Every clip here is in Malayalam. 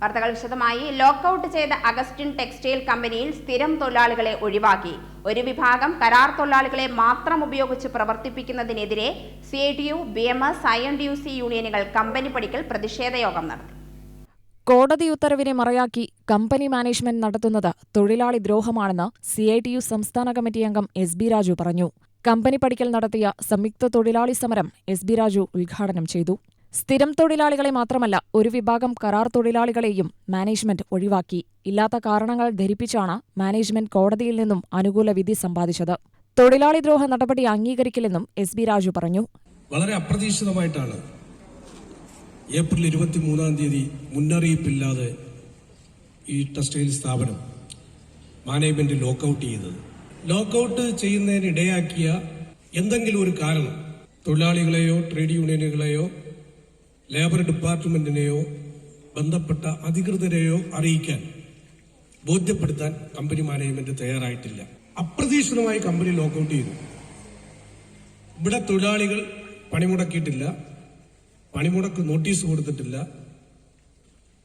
വാർത്തകൾ വിശദമായി. ലോക്കൌട്ട് ചെയ്ത അഗസ്റ്റിൻ ടെക്സ്റ്റൈൽ കമ്പനിയിൽ സ്ഥിരം തൊഴിലാളികളെ ഒഴിവാക്കി. ഒരു വിഭാഗം കരാർ തൊഴിലാളികളെ മാത്രം ഉപയോഗിച്ച് പ്രവർത്തിപ്പിക്കുന്നതിനെതിരെ C I T U B M S I N D U C യൂണിയനുകൾ കമ്പനി പടിക്കൽ പ്രതിഷേധ യോഗം നടത്തി. കോടതി ഉത്തരവിനെ മറയാക്കി കമ്പനി മാനേജ്മെന്റ് നടത്തുന്നത് തൊഴിലാളി ദ്രോഹമാണെന്ന് സി ഐ ടി യു സംസ്ഥാന കമ്മിറ്റി അംഗം എസ് ബി രാജു പറഞ്ഞു. കമ്പനി പടിക്കൽ നടത്തിയ സംയുക്ത തൊഴിലാളി സമരം എസ് ബി രാജു ഉദ്ഘാടനം ചെയ്തു. സ്ഥിരം തൊഴിലാളികളെ മാത്രമല്ല ഒരു വിഭാഗം കരാർ തൊഴിലാളികളെയും മാനേജ്മെന്റ് ഒഴിവാക്കി. ഇല്ലാത്ത കാരണങ്ങൾ ധരിപ്പിച്ചാണ് മാനേജ്മെന്റ് കോടതിയിൽ നിന്നും അനുകൂല വിധി സമ്പാദിച്ചത്. തൊഴിലാളി ദ്രോഹ നടപടി അംഗീകരിക്കില്ലെന്നും എസ് ബി രാജു പറഞ്ഞു. വളരെ അപ്രതീക്ഷിതമായിട്ടാണ് ഏപ്രിൽ ഇരുപത്തി മൂന്നാം തീയതി മുന്നറിയിപ്പില്ലാതെ ഈ ടെക്സ്റ്റൈൽ സ്ഥാപനം മാനേജ്മെന്റ് ലോക്കൌട്ട് ചെയ്തത്. ലോക്കൌട്ട് ചെയ്യുന്നതിനിടയാക്കിയ എന്തെങ്കിലും ഒരു കാരണം തൊഴിലാളികളെയോ ട്രേഡ് യൂണിയനുകളെയോ ലേബർ ഡിപ്പാർട്ട്മെന്റിനെയോ ബന്ധപ്പെട്ട അധികൃതരെയോ അറിയിക്കാൻ ബോധ്യപ്പെടുത്താൻ കമ്പനി മാനേജ്മെന്റ് തയ്യാറായിട്ടില്ല. അപ്രതീക്ഷിതമായി കമ്പനി ലോക്കൌട്ട് ചെയ്തു. ഇവിടെ തൊഴിലാളികൾ പണിമുടക്കിയിട്ടില്ല. പണിമുടക്ക് നോട്ടീസ് കൊടുത്തിട്ടില്ല.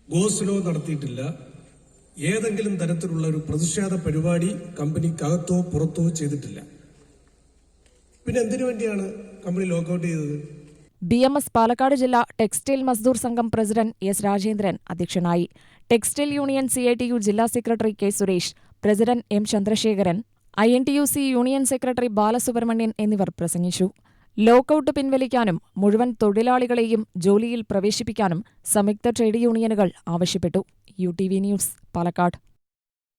ഗോസ്ലോ നടത്തിയിട്ടില്ല. ഏതെങ്കിലും തരത്തിലുള്ള ഒരു പ്രതിഷേധ പരിപാടി കമ്പനിക്കകത്തോ പുറത്തോ ചെയ്തിട്ടില്ല. പിന്നെ എന്തിനു വേണ്ടിയാണ് കമ്പനി ലോക്കൌട്ട് ചെയ്തത്? ബി എം എസ് പാലക്കാട് ജില്ലാ textile Mazdoor Sangh president S Rajendran അധ്യക്ഷനായി. Textile union C I T U ജില്ലാ secretary K Suresh president M Chandrasekharan I N T U C union secretary Balasubramanian എന്നിവർ പ്രസംഗിച്ചു. ലോക്കൌട്ട് പിൻവലിക്കാനും മുഴുവൻ തൊഴിലാളികളെയും ജോലിയിൽ പ്രവേശിപ്പിക്കാനും സംയുക്ത ട്രേഡ് യൂണിയനുകൾ ആവശ്യപ്പെട്ടു. U T V news Palakkad.